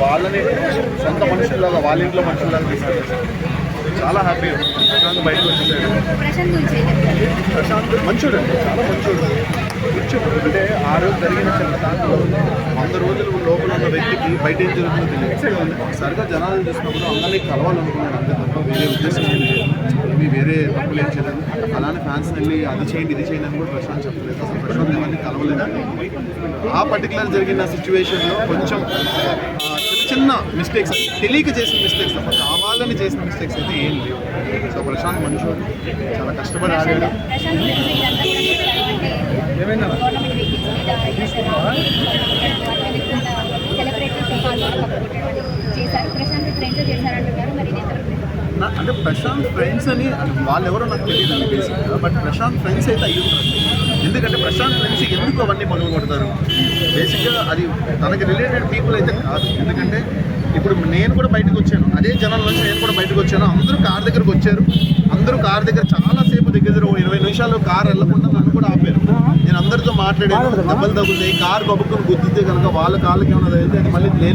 వాళ్ళని సొంత మనుషుల్లాగా వాళ్ళ ఇంట్లో మనుషుల్లాగా తీసుకెళ్ళారు చాలా హ్యాపీ ప్రశాంత్ బయటకు వచ్చేసాడు ప్రశాంత్ మంచోడు అండి చాలా మంచోడు. కూర్చోడు అంటే ఆ రోజు జరిగిన చిన్న దాంట్లో వంద రోజులు లోపల ఉన్న వ్యక్తికి బయట ఏం జరుగుతుందో తెలియదు. సరిగా జనాలు చూసినప్పుడు అందరినీ కలవాలనుకున్నాడు అంతే తప్ప వేరే ఉద్దేశం ఏం లేదు. ఇవి వేరే తప్పులు ఏం చేయలేదు. అలానే ఫ్యాన్స్ వెళ్ళి అది చేయండి ఇది చేయండి అని కూడా ప్రశాంత్ చెప్పలేదు. అసలు ప్రశాంత్ ఎవరిని కలవలేదు ఆ పర్టికులర్ జరిగిన సిచ్యువేషన్లో కొంచెం మిస్టేక్స్ తెలియక చేసిన మిస్టేక్స్ తప్ప కావాలని చేసిన మిస్టేక్స్ అయితే ఏం లేవు. సో ప్రశాంత్ మనుషుడు చాలా కష్టపడి ఆడాడు. చేశారు అంటే ప్రశాంత్ ఫ్రెండ్స్ అని అంటే వాళ్ళెవరో నాకు తెలియదు బేసిక్గా బట్ ప్రశాంత్ ఫ్రెండ్స్ అయితే అయ్యి ఉంటారు ఎందుకంటే ప్రశాంత్ ఫ్రెండ్స్ ఎందుకు అవన్నీ పనులు కొడతారు బేసిక్గా అది తనకి రిలేటెడ్ పీపుల్ అయితే కాదు. ఎందుకంటే ఇప్పుడు నేను కూడా బయటకు వచ్చాను. అదే జనాల నుంచి నేను కూడా బయటకు వచ్చాను. అందరూ కార్ దగ్గరకు వచ్చారు. అందరూ కార్ దగ్గర చాలాసేపు దగ్గర ఇరవై నిమిషాలు కార్ వెళ్ళకుండా నన్ను కూడా ఆపారు. నేను అందరితో మాట్లాడాను దెబ్బలు తగ్గుతాయి కార్ గబుక్కుని గుద్దితే కనుక వాళ్ళ కాళ్ళకి ఏమైనా తగిలితే అది మళ్ళీ